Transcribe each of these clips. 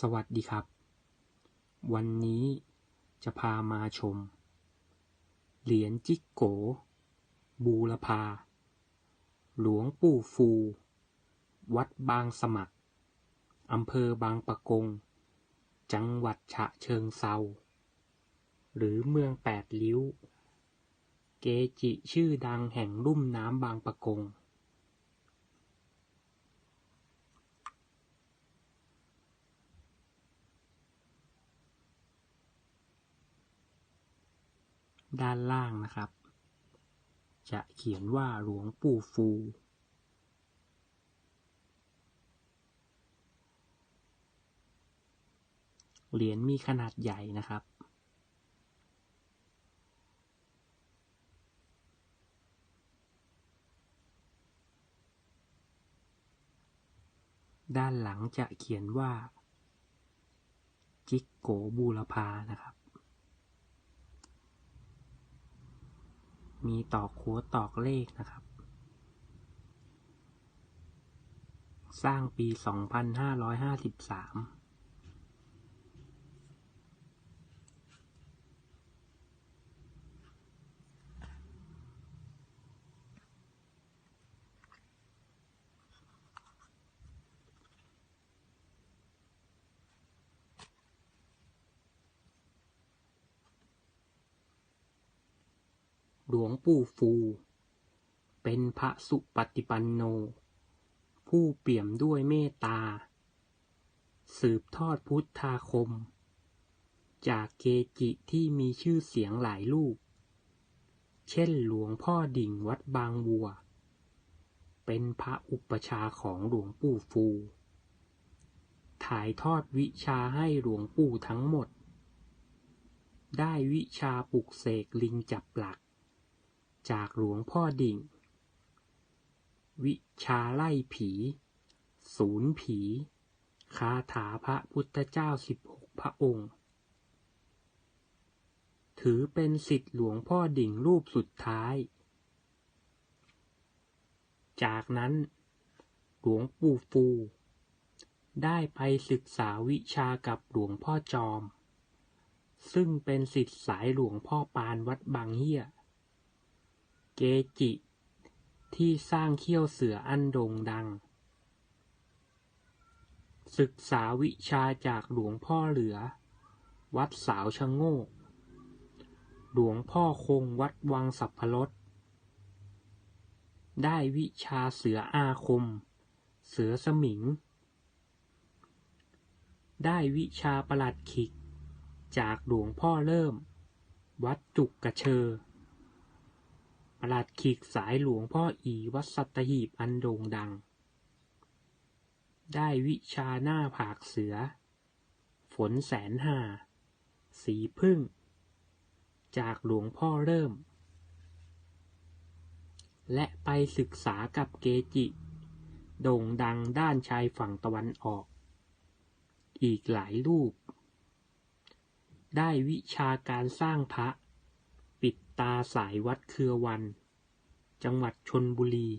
สวัสดีครับ วันนี้จะพามาชม เหรียญจิกโก บูรพา หลวงปู่ฟู วัดบางสมัคร อำเภอบางปะกง จังหวัดฉะเชิงเซา หรือเมืองแปดลิ้ว เกจิชื่อดังแห่งลุ่มน้ำบางปะกง ด้านล่างนะครับ จะเขียนว่าหลวงปู่ฟู เหรียญมีขนาดใหญ่นะครับด้านหลังจะเขียนว่า จิกโกบูรพานะครับ มีตอกหัวตอกเลขนะครับ สร้างปี 2553 หลวงปู่ฟู เป็นพระสุปฏิปันโน ผู้เปี่ยมด้วยเมตตา สืบทอดพุทธาคม จากเกจิที่มีชื่อเสียงหลายลูกเช่นหลวงพ่อดิ่งวัดบางวัว เป็นพระอุปชาของหลวงปู่ฟู ถ่ายทอดวิชาให้หลวงปู่ทั้งหมดได้วิชาปลุกเสกลิงจับหลัก จากหลวงพ่อดิ่ง วิชาไล่ผี ศูนย์ผี คาถาพระพุทธเจ้าสิบหกพระองค์ ถือเป็นสิทธิหลวงพ่อดิ่งรูปสุดท้าย จากนั้น หลวงปู่ฟู ได้ไปศึกษาวิชากับหลวงพ่อจอมซึ่งเป็นสิทธิสายหลวงพ่อปานวัดบางเฮีย เกจิ ที่สร้างเขี้ยวเสืออันโด่งดัง ศึกษาวิชาจากหลวงพ่อเหลือ วัดสาวชะโงก หลวงพ่อคงวัดวังสัพพรสได้วิชาเสืออาคม เสือสมิง ได้วิชาประหลัดขิก จากหลวงพ่อเริ่ม วัดจุกกระเชอ ประหลัดขิกสายหลวงพ่ออีวัดสัตหีบอันโด่งดัง ได้วิชาหน้าผากเสือ ฝนแสนหาสีพึ่ง จากหลวงพ่อเริ่ม และไปศึกษากับเกจิ โด่งดังด้านชายฝั่งตะวันออก อีกหลายรูป ได้วิชาการสร้างพระ ตาสายวัดเครือวัน จังหวัดชนบุรี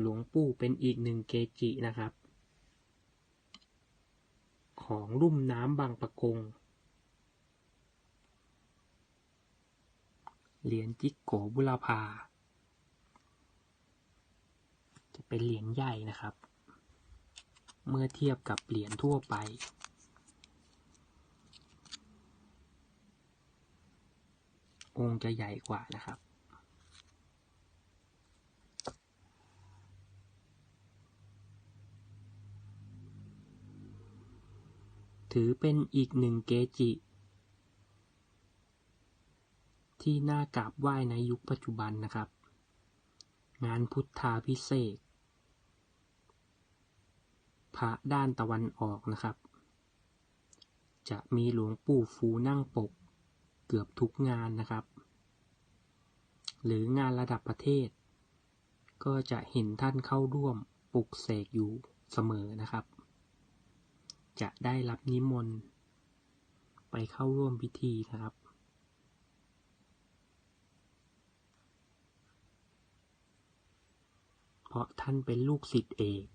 หลวงปู่เป็นอีกหนึ่งเกจินะครับ ของลุ่มน้ำบางปะกง เหรียญจิกโกบุรพา จะเป็นเหรียญใหญ่นะครับ เมื่อเทียบกับเหรียญทั่วไป องค์จะใหญ่กว่านะครับ ถือเป็นอีกหนึ่งเกจิ ที่น่ากราบไหว้ในยุคปัจจุบันนะครับ งานพุทธาพิเศษพระด้านตะวันออกนะครับ จะมีหลวงปู่ฟูนั่งปก เกือบทุกงานนะครับ หรืองานระดับประเทศ ก็จะเห็นท่านเข้าร่วมปลุกเสกอยู่เสมอนะครับ จะได้รับนิมนต์ไปเข้าร่วมพิธีนะครับพราะท่านเป็นลูกศิษย์เอก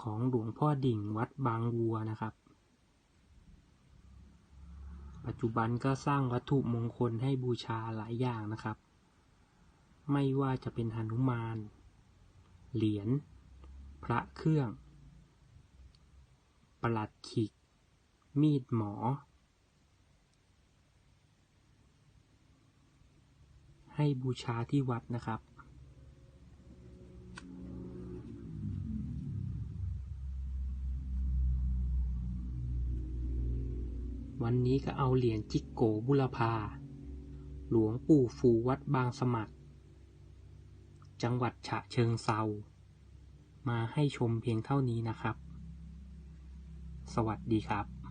ของหลวงพ่อดิ่งวัดบางวัวนะครับ ปัจจุบันก็สร้างวัตถุมงคลให้บูชาหลายอย่างนะครับ ไม่ว่าจะเป็นหนุมาน เหรียญ พระเครื่อง ประหลัดขิก มีดหมอ ให้บูชาที่วัดนะครับ วันนี้ก็เอาเหรียญจิกโกบุรพา หลวงปู่ฟูวัดบางสมัคร จังหวัดฉะเชิงเซา มาให้ชมเพียงเท่านี้นะครับ สวัสดีครับ